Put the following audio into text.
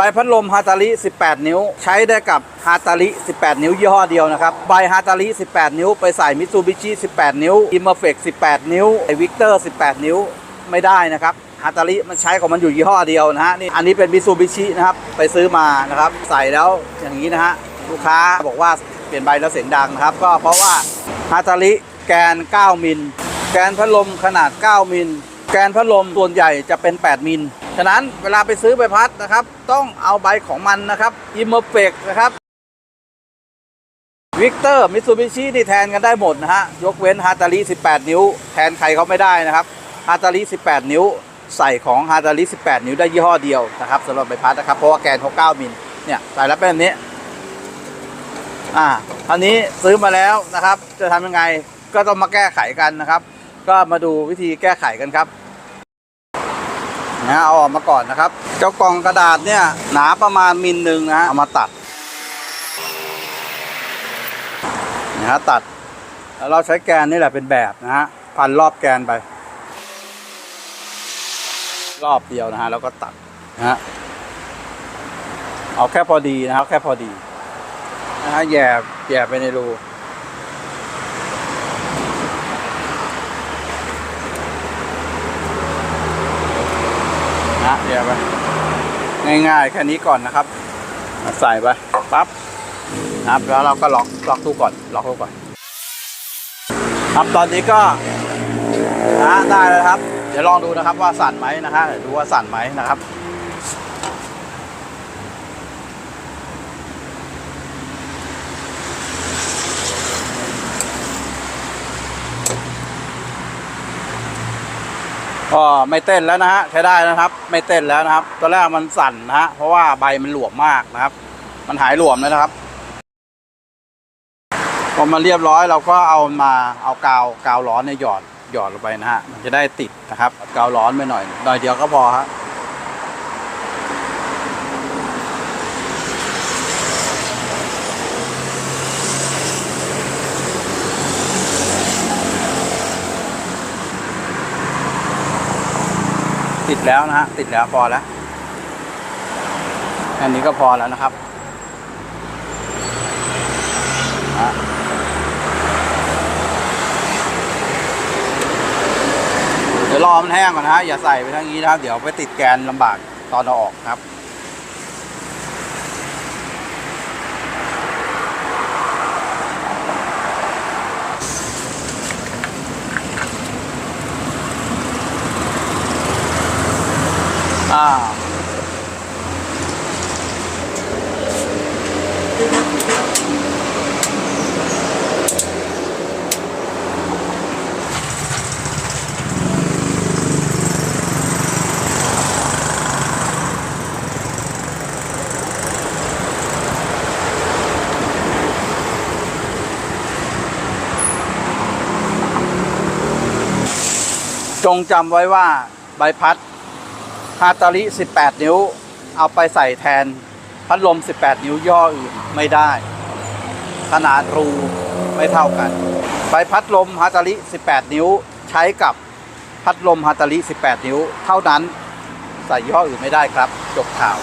ใบพัดลมฮาตาลิ18 นิ้ว ใช้ได้กับฮาตาลิ18 นิ้วยี่ห้อเดียวนะครับ ใบฮาตาลิ18 นิ้ว ไปใส่มิตซูบิชิ18 นิ้วอิมเมอร์เฟก18 นิ้วไอวิกเตอร์18 นิ้วไม่ได้นะครับฮาตาลิมันใช้ของมันอยู่ยี่ห้อเดียวนะฮะนี่อันนี้เป็นมิตซูบิชินะครับไปซื้อมานะครับใส่แล้วอย่างนี้นะฮะลูกค้าบอกว่าเปลี่ยนใบแล้วเสียงดังนะครับ ก็เพราะว่าฮาตาลิแกน 9 มิล แกนพัดลมขนาด 9 มิล แกนพัดลมส่วนใหญ่จะเป็น 8 มิล ฉะนั้นเวลาไปซื้อใบพัดนะครับ ต้องเอาใบของมันนะครับอิมเมอร์เฟกนะครับวิกเตอร์มิตซูบิชินี่แทนกันได้หมดนะฮะ ยกเว้นฮาตาลิ18 นิ้ว แทนใครเขาไม่ได้นะครับฮาตาลิ18 นิ้ว ใส่ของฮาตาลิ18 นิ้วได้ยี่ห้อเดียวนะครับสำหรับใบพัดนะครับ เพราะว่าแกนเขา9มิลเนี่ยใส่แล้วเป็นแบบนี้ อ่าอันนี้ซื้อมาแล้วนะครับ จะทำยังไงก็ต้องมาแก้ไขกันนะครับ ก็มาดูวิธีแก้ไขกันครับ นะเอาออกมาก่อนนะครับ เจ้ากล่องกระดาษเนี่ยหนาประมาณมิลหนึ่งนะเอามาตัดนะฮะตัดแล้วเราใช้แกนนี่แหละเป็นแบบนะฮะพันรอบแกนไป รอบเดียวนะฮะแล้วก็ตัดนะฮะเอาแค่พอดีนะครับแค่พอดีนะฮะแย่แย่ไปในรู นะแย่ไปง่ายๆแค่นี้ก่อนนะครับใส่ไปปั๊บนะครับแล้วเราก็ล็อกล็อกตู้ก่อนล็อกตู้ก่อน ครับตอนนี้ก็นะได้แล้วครับ เดี๋ยวลองดูนะครับว่าสั่นไหมนะฮะดูว่าสั่นไหมนะครับ ก็ไม่เต้นแล้วนะฮะใช้ได้นะครับ ไม่เต้นแล้วนะครับตอนแรกมันสั่นนะฮะเพราะว่าใบมันหลวมมากนะครับ มันหายหลวมแล้วนะครับพอมาเรียบร้อยเราก็เอามาเอากาวกาวร้อนเนี่ยหยอดหยอดลงไปนะฮะมันจะได้ติดนะครับกาวร้อนไปหน่อยหน่อยเดียวก็พอฮะ ติดแล้วนะฮะติดแล้วพอแล้วแค่นี้ก็พอแล้วนะครับเดี๋ยวรอมันแห้งก่อนนะฮะอย่าใส่ไปทั้งนี้นะครับ เดี๋ยวไปติดแกนลำบากตอนเราออกครับ อ่าจงจำไว้ว่าใบพัด ฮาตาลิ18 นิ้ว เอาไปใส่แทนพัดลม 18 นิ้วย่ออื่นไม่ได้ ขนาดรูไม่เท่ากัน ใบพัดลมฮาตาลิ18 นิ้วใช้กับพัดลมฮาตาลิ18 นิ้ว เท่านั้นใส่ย่ออื่นไม่ได้ครับ จบข่าว